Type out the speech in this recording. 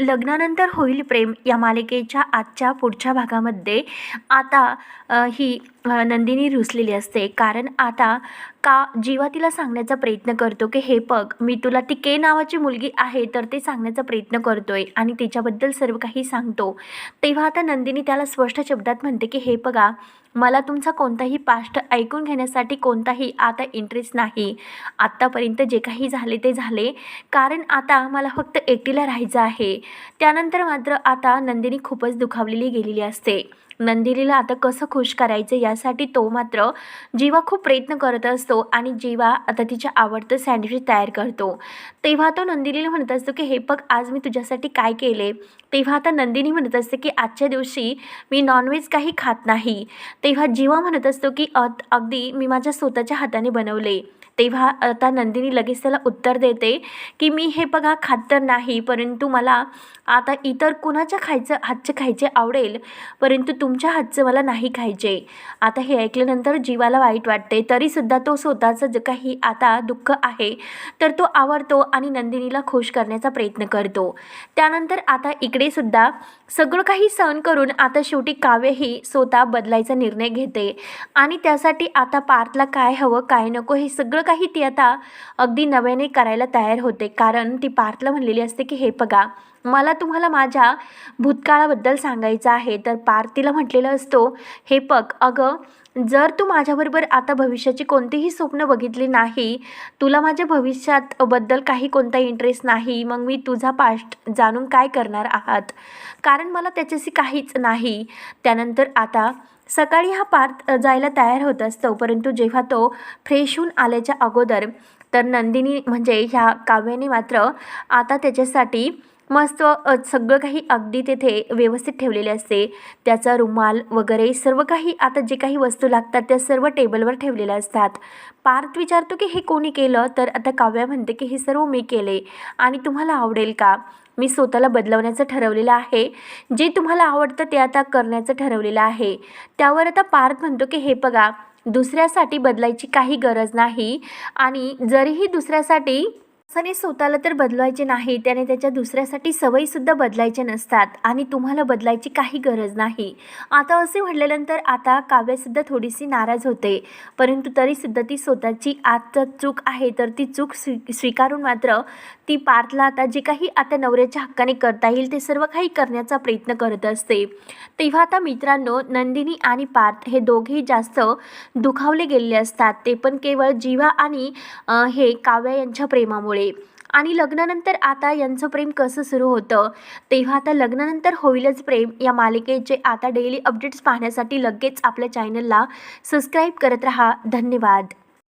लग्नानंतर होईल प्रेम या मालिकेच्या आजच्या पुढच्या भागामध्ये. आता ही नंदिनी रुसलेली असते. कारण आता का जीवा तिला सांगण्याचा प्रयत्न करतो की हे बघ मी तुला ती के नावाची मुलगी आहे तर ते सांगण्याचा प्रयत्न करतोय आणि तिच्याबद्दल सर्व काही सांगतो. तेव्हा आता नंदिनी त्याला स्पष्ट शब्दात म्हणते की हे बघा मला तुमचा कोणताही पास्ट ऐकून घेण्यासाठी कोणताही आता इंटरेस्ट नाही. आत्तापर्यंत जे काही झाले ते झाले. कारण आता मला फक्त एकटीला राहायचं आहे. त्यानंतर मात्र आता नंदिनी खूपच दुखावलेली गेलेली असते. नंदिनीला आता कसं खुश करायचं यासाठी तो मात्र जीवा खूप प्रयत्न करत असतो आणि जीवा आता तिच्या आवडतं सँडविच तयार करतो. तेव्हा तो नंदिनीला म्हणत असतो की हे बघ आज मी तुझ्यासाठी काय केले? तेव्हा आता नंदिनी म्हणत असते की आजच्या दिवशी मी नॉनव्हेज काही खात नाही. तेव्हा जीवा म्हणत असतो की अत अगदी मी माझ्या स्वतःच्या हाताने बनवले. तेव्हा आता नंदिनी लगेच त्याला उत्तर देते की मी हे बघा खात तर नाही परंतु मला आता इतर कुणाच्या खायचं हातचे खायचे आवडेल परंतु तुमच्या हातचं मला नाही खायचे. आता हे ऐकल्यानंतर जीवाला वाईट वाटते. तरीसुद्धा तो स्वतःचं जे काही आता दुःख आहे तर तो आवडतो आणि नंदिनीला खुश करण्याचा प्रयत्न करतो. त्यानंतर आता इकडे सुद्धा सगळं काही सहन करून आता शेवटी काव्यही स्वतः बदलायचा निर्णय घेते. आणि त्यासाठी आता पार्थला काय हवं काय नको हे सगळं काही ती आता अगदी नव्याने करायला तयार होते. कारण ती पार्थला म्हणलेली असते की हे बघा मला तुम्हाला माझ्या भूतकाळाबद्दल सांगायचं आहे. तर पार्थीला म्हटलेलं असतो हे बघ अगं जर तू माझ्याबरोबर आता भविष्याची कोणतीही स्वप्न बघितली नाही तुला माझ्या भविष्यात बद्दल काही कोणता इंटरेस्ट नाही मग मी तुझा पास्ट जाणून काय करणार आहात? कारण मला त्याच्याशी काहीच नाही. त्यानंतर आता सकाळी हा पार्थ जायला तयार होत असतो परंतु जेव्हा तो फ्रेश होऊन आल्याच्या अगोदर तर नंदिनी म्हणजे ह्या काव्याने मात्र आता त्याच्यासाठी मस्त सगळं काही अगदी तेथे व्यवस्थित ठेवलेले असते. त्याचा रुमाल वगैरे सर्व काही आता जे काही वस्तू लागतात त्या सर्व टेबलवर ठेवलेल्या असतात. पार्थ विचारतो की हे कोणी केलं? तर आता काव्या म्हणते की हे सर्व मी केले. आणि तुम्हाला आवडेल का? मी स्वतःला बदलवण्याचं ठरवलेलं आहे. जे तुम्हाला आवडतं ते आता करण्याचं ठरवलेलं आहे. त्यावर आता पार्थ म्हणतो की हे बघा दुसऱ्यासाठी बदलायची काही गरज नाही आणि जरीही दुसऱ्यासाठी माणसाने स्वतःला तर बदलवायचे नाही त्याने त्याच्या दुसऱ्यासाठी सवयीसुद्धा बदलायचे नसतात आणि तुम्हाला बदलायची काही गरज नाही. आता असे म्हटल्यानंतर आता काव्यासुद्धा थोडीशी नाराज होते. परंतु तरीसुद्धा ती स्वतःची आजचं चूक आहे तर ती चूक स्वी स्वीकारून मात्र ती पार्थला आता जे काही आता नवऱ्याच्या हक्काने करता येईल ते सर्व काही करण्याचा प्रयत्न करत असते. तेव्हा आता मित्रांनो नंदिनी आणि पार्थ हे दोघेही जास्त दुखावले गेलेले असतात. ते पण केवळ जीवा आणि हे काव्या यांच्या प्रेमामुळे. आणि लग्नानंतर आता यांचं प्रेम कसं सुरू होतं? तेव्हा आता लग्नानंतर होईलच प्रेम. या मालिकेचे आता डेली अपडेट्स पाहण्यासाठी लगेच आपल्या चॅनलला सबस्क्राईब करत रहा. धन्यवाद.